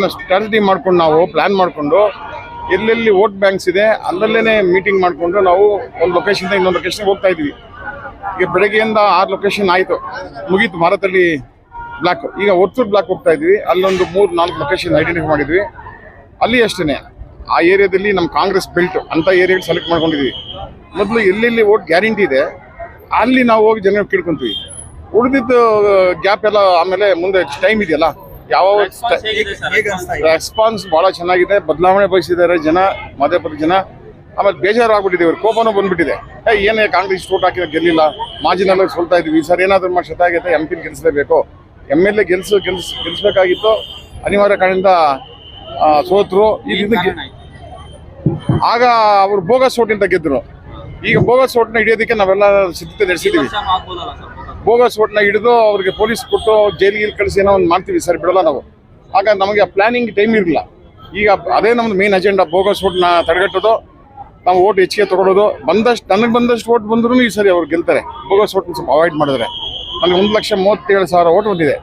ಅದನ್ನ ಸ್ಟ್ರಾಟಜಿ ಮಾಡ್ಕೊಂಡು ನಾವು ಪ್ಲ್ಯಾನ್ ಮಾಡಿಕೊಂಡು ಎಲ್ಲೆಲ್ಲಿ ವೋಟ್ ಬ್ಯಾಂಕ್ಸ್ ಇದೆ ಅಲ್ಲಲ್ಲೇ ಮೀಟಿಂಗ್ ಮಾಡಿಕೊಂಡು ನಾವು ಒಂದು ಲೊಕೇಶನ್ ಇನ್ನೊಂದು ಲೊಕೇಶನ್ ಹೋಗ್ತಾ ಇದ್ವಿ ಈಗ ಬೆಳಗ್ಗೆಯಿಂದ ಆರು ಲೊಕೇಶನ್ ಆಯಿತು. ಮುಗೀತು ಭಾರತದಲ್ಲಿ ಬ್ಲಾಕ್ ಈಗ ಒತ್ತೂರು ಬ್ಲಾಕ್ ಹೋಗ್ತಾ ಇದ್ವಿ ಅಲ್ಲೊಂದು ಮೂರು ನಾಲ್ಕು ಲೊಕೇಶನ್ ಐಡೆಂಟಿಫೈ ಮಾಡಿದ್ವಿ. ಅಲ್ಲಿ ಅಷ್ಟೇ ಆ ಏರಿಯಾದಲ್ಲಿ ನಮ್ಮ ಕಾಂಗ್ರೆಸ್ ಬೆಲ್ಟ್ ಅಂತ ಏರಿಯಾಗಳು ಸೆಲೆಕ್ಟ್ ಮಾಡ್ಕೊಂಡಿದ್ವಿ ಮೊದಲು ಎಲ್ಲೆಲ್ಲಿ ಓಟ್ ಗ್ಯಾರಂಟಿ ಇದೆ, ಅಲ್ಲಿ ನಾವು ಹೋಗಿ ಜನ ಕೇಳ್ಕೊಂತೀವಿ. ಉಳಿದಿದ್ದು ಗ್ಯಾಪ್ ಎಲ್ಲ ಆಮೇಲೆ ಮುಂದೆ ಟೈಮ್ ಇದೆಯಲ್ಲ ಯಾವ ರೆಸ್ಪಾನ್ಸ್ ಬಹಳ ಚೆನ್ನಾಗಿದೆ. ಬದಲಾವಣೆ ಬಯಸಿದ್ದಾರೆ ಜನ ಮಧ್ಯಪ್ರದೇಶ ಜನ. ಆಮೇಲೆ ಬೇಜಾರಾಗ್ಬಿಟ್ಟಿದೆ ಇವ್ರ. ಕೋಪನೂ ಬಂದ್ಬಿಟ್ಟಿದೆ. ಏ ಏನೇ ಕಾಂಗ್ರೆಸ್ ಓಟ್ ಹಾಕಿದ್ರೆ ಗೆಲ್ಲಿಲ್ಲ? ನಮಗೆ ಸೋಲ್ತಾ ಇದೀವಿ. ಸರ್ ಏನಾದರೂ ಮಾಡಿ ಶತ ಆಗಿದೆ ಎಂ ಪಿನ ಗೆಲ್ಲಿಸಲೇಬೇಕು ಎಂ ಎಲ್ ಎ ಗೆಲ್ಸು ಗೆಲ್ಸ್ ಗೆಲ್ಲಿಸ್ಬೇಕಾಗಿತ್ತು ಅನಿವಾರ್ಯ ಕಾರಣದಿಂದ ಸೋತರು. ಈಗ ಆಗ ಅವರು ಬೋಗಸ್ ಓಟಿಂದ ಗೆದ್ದರು ಈಗ ಬೋಗಸ್ ಓಟ್ನ ಹಿಡಿಯೋದಕ್ಕೆ ನಾವೆಲ್ಲ ಸಿದ್ಧತೆ ನಡೆಸಿದ್ದೀವಿ. ಬೋಗಸ್ ಓಟ್ನ ಹಿಡಿದು ಅವ್ರಿಗೆ ಪೊಲೀಸ್ ಕೊಟ್ಟು ಜೈಲಿಗೆ ಕಳಿಸಿ ಏನೋ ಒಂದು ಮಾಡ್ತೀವಿ ಸರ್ ಬಿಡಲ್ಲ ನಾವು. ಹಾಗಾಗಿ ನಮಗೆ ಪ್ಲಾನಿಂಗ್ ಟೈಮ್ ಇರಲಿಲ್ಲ. ಈಗ ಅದೇ ನಮ್ದು ಮೇನ್ ಅಜೆಂಡಾ ಬೋಗಸ್ ಓಟ್ನ ತಡೆಗಟ್ಟೋದು ನಾವು ಓಟ್ ಹೆಚ್ಚಿಗೆ ತಗೊಳ್ಳೋದು. ಬಂದಷ್ಟು ನನಗೆ ಬಂದಷ್ಟು ಓಟ್ ಬಂದ್ರೂ ಈ ಸರಿ ಅವ್ರು ಗೆಲ್ತಾರೆ. ಬೋಗಸ್ ಓಟ್ನ ಸ್ವಲ್ಪ ಅವಾಯ್ಡ್ ಮಾಡಿದ್ರೆ. ನನಗೆ ಒಂದು ಲಕ್ಷ ಮೂವತ್ತೇಳು ಸಾವಿರ ಓಟ್ ಬಂದಿದೆ.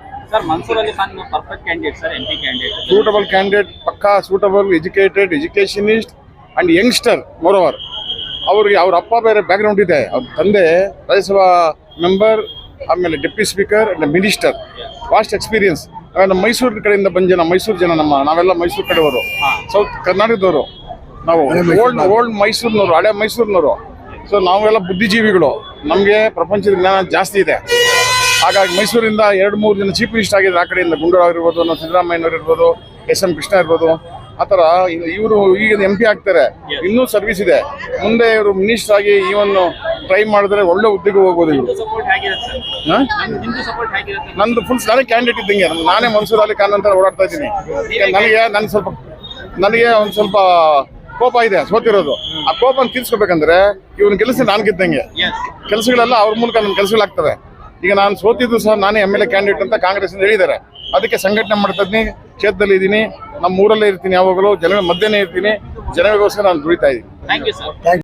ಸೂಟಬಲ್ ಕ್ಯಾಂಡಿಡೇಟ್ ಪಕ್ಕಾ suitable educated educationist and youngster moreover ಅವ್ರಿಗೆ ಅವ್ರ ಅಪ್ಪ ಬೇರೆ ಬ್ಯಾಕ್ಗ್ರೌಂಡ್ ಇದೆ. ಅವ್ರ ತಂದೆ ರಾಜ್ಯಸಭಾ ಮೆಂಬರ್ ಆಮೇಲೆ deputy speaker and minister vast experience ನಮ್ಮ ಮೈಸೂರು ಕಡೆಯಿಂದ ಬಂದ ಜನ ಮೈಸೂರು ಜನ ನಮ್ಮ ನಾವೆಲ್ಲ ಮೈಸೂರು ಕಡೆಯವರು. ಸೌತ್ ಕರ್ನಾಟಕದವರು. ನಾವು ಓಲ್ಡ್ ಓಲ್ಡ್ ಮೈಸೂರಿನವರು ಹಳೆ ಮೈಸೂರಿನವರು. ಸೊ ನಾವೆಲ್ಲ ಬುದ್ಧಿಜೀವಿಗಳು. ನಮಗೆ ಪ್ರಪಂಚದ ಜ್ಞಾನ ಜಾಸ್ತಿ ಇದೆ. ಹಾಗಾಗಿ ಮೈಸೂರಿಂದ ಎರಡು ಮೂರು ಜನ ಚೀಫ್ ಮಿನಿಸ್ಟರ್ ಆಗಿದ್ದಾರೆ ಆ ಕಡೆಯಿಂದ ಗುಂಡೂರಾವ್ ಇರ್ಬೋದು ಸಿದ್ದರಾಮಯ್ಯನವ್ರು ಇರ್ಬೋದು ಎಸ್ ಎಂ ಕೃಷ್ಣ ಇರ್ಬೋದು ಆ ಥರ ಇವರು ಈಗ ಎಂ ಪಿ ಆಗ್ತಾರೆ. ಇನ್ನೂ ಸರ್ವಿಸ್ ಇದೆ. ಮುಂದೆ ಇವರು ಮಿನಿಸ್ಟರ್ ಆಗಿ ಇವನ್ನು ಟ್ರೈ ಮಾಡಿದ್ರೆ ಒಳ್ಳೆ ಹುದ್ದೆಗೆ ಹೋಗೋದು ಇವರು. ನಂದು ಫುಲ್ ನಾನೇ ಕ್ಯಾಂಡಿಡೇಟ್ ಇದ್ದಂಗೆ. ನಾನೇ ಮನ್ಸೂರ್ ಅಲಿ ಖಾನ್ ಅಂತ ಓಡಾಡ್ತಾ ಇದ್ದೀನಿ. ನನಗೆ ನನ್ನ ಸ್ವಲ್ಪ ನನಗೆ ಒಂದು ಸ್ವಲ್ಪ ಕೋಪ ಇದೆ ಸೋತಿರೋದು. ಆ ಕೋಪನ ತೀರ್ಸ್ಕೋಬೇಕಂದ್ರೆ ಇವನ್ ಕೆಲಸ ನಾನು ಗೆದ್ದಂಗೆ. ಕೆಲಸಗಳೆಲ್ಲ ಅವ್ರ ಮೂಲಕ ನನ್ನ ಕೆಲಸಗಳಾಗ್ತವೆ ಈಗ ನಾನು ಸೋತಿದ್ದು ಸಹ ನಾನೇ ಎಂ ಎಲ್ ಎ ಕ್ಯಾಂಡಿಡೇಟ್ ಅಂತ ಕಾಂಗ್ರೆಸ್ ಹೇಳಿದ್ದಾರೆ. ಅದಕ್ಕೆ ಸಂಘಟನೆ ಮಾಡ್ತಾ ಇದ್ದೀನಿ. ಕ್ಷೇತ್ರದಲ್ಲಿ ಇದ್ದೀನಿ. ನಮ್ಮ ಊರಲ್ಲೇ ಇರ್ತೀನಿ ಯಾವಾಗಲೂ. ಜನಗಳ ಮಧ್ಯನೇ ಇರ್ತೀನಿ. ಜನಗಳಿಗೋಸ್ಕರ ನಾನು ದುಡಿತಾ ಇದ್ದೀನಿ. Thank you sir